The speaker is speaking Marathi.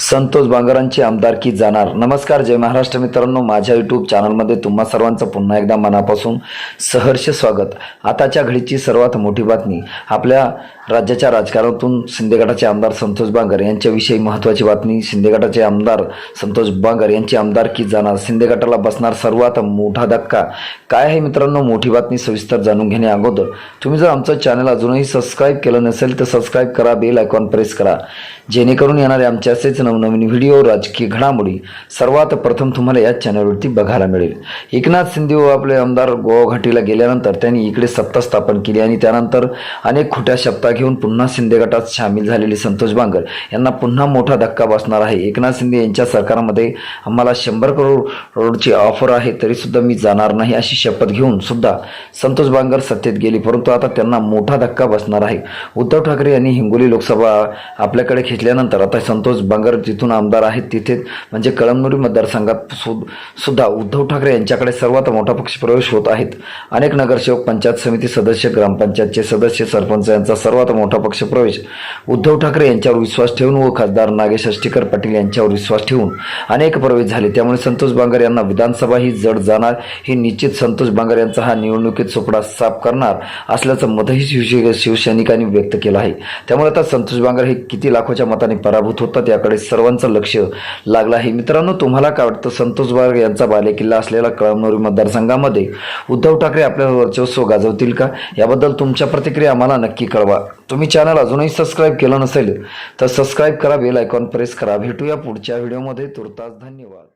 संतोष बांगरांची आमदारकी जाणार? नमस्कार जय महाराष्ट्र मित्रांनो. माझ्या यूट्यूब चॅनलमध्ये तुम्हा सर्वांचं पुन्हा एकदा मनापासून सहर्ष स्वागत. आताच्या घडीची सर्वात मोठी बातमी आपल्या राज्याच्या राजकारणातून शिंदेगटाचे आमदार संतोष बांगर यांच्याविषयी महत्त्वाची बातमी शिंदेगटाचे आमदार संतोष बांगर यांची आमदारकी जाणार? शिंदेगटाला बसणार सर्वात मोठा धक्का काय आहे मित्रांनो? मोठी बातमी सविस्तर जाणून घेणे अगोदर तुम्ही जर आमचं चॅनल अजूनही सबस्क्राईब केलं नसेल तर सबस्क्राईब करा बेल आयकॉन प्रेस करा. जेणेकरून येणारे आमचे असेच नवनवीन व्हिडिओ राजकीय घडामोडी सर्वात प्रथम तुम्हाला या चॅनलवरती बघायला मिळेल. एकनाथ शिंदे व आपले आमदार गोवा घाटीला गेल्यानंतर त्यांनी इकडे सत्ता स्थापन केली आणि त्यानंतर अनेक खोट्या शब्दा घेऊन पुन्हा शिंदे गटात सामील झालेले संतोष बांगर यांना पुन्हा मोठा धक्का बसणार आहे. एकनाथ शिंदे यांच्या सरकारमध्ये आम्हाला शंभर करोड करोडची ऑफर आहे तरीसुद्धा मी जाणार नाही अशी शपथ घेऊन सुद्धा संतोष बांगर सत्तेत गेली. परंतु आता त्यांना मोठा धक्का बसणार आहे. उद्धव ठाकरे यांनी हिंगोली लोकसभा आपल्याकडे खेचल्यानंतर आता संतोष बांगर जिथून आमदार आहेत तिथे म्हणजे कळमनुरी मतदारसंघात सु सुद्धा उद्धव ठाकरे यांच्याकडे सर्वात मोठा पक्षप्रवेश होत आहेत. अनेक नगरसेवक पंचायत समिती सदस्य ग्रामपंचायतचे सदस्य सरपंच यांचा सर्वात मोठा पक्षप्रवेश. उद्धव ठाकरे यांच्यावर विश्वास ठेवून व खासदार नागेश अष्टीकर पाटील यांच्यावर विश्वास ठेवून अनेक प्रवेश झाले. त्यामुळे संतोष बांगर यांना विधानसभा ही जड जाणार ही निश्चित संतोष बांगर यांचा हा निवडणुकीत चोपडा साफ करणार असल्याचं मतही शिवसैनिकांनी व्यक्त केलं आहे. त्यामुळे आता संतोष बांगर हे किती लाखोच्या मताने पराभूत होतात याकडे सर्वांचं लक्ष लागलं आहे. मित्रांनो तुम्हाला काय वाटतं? संतोष बाग यांचा बालेकिल्ला असलेला कळमनुरी मतदारसंघामध्ये उद्धव ठाकरे आपल्याला वर्चस्व गाजवतील का? याबद्दल तुमच्या प्रतिक्रिया आम्हाला नक्की कळवा. तुम्ही चॅनल अजूनही सबस्क्राईब केलं नसेल तर सबस्क्राईब करा बेल आयकॉन प्रेस करा. भेटूया पुढच्या व्हिडिओमध्ये. तुर्तास धन्यवाद.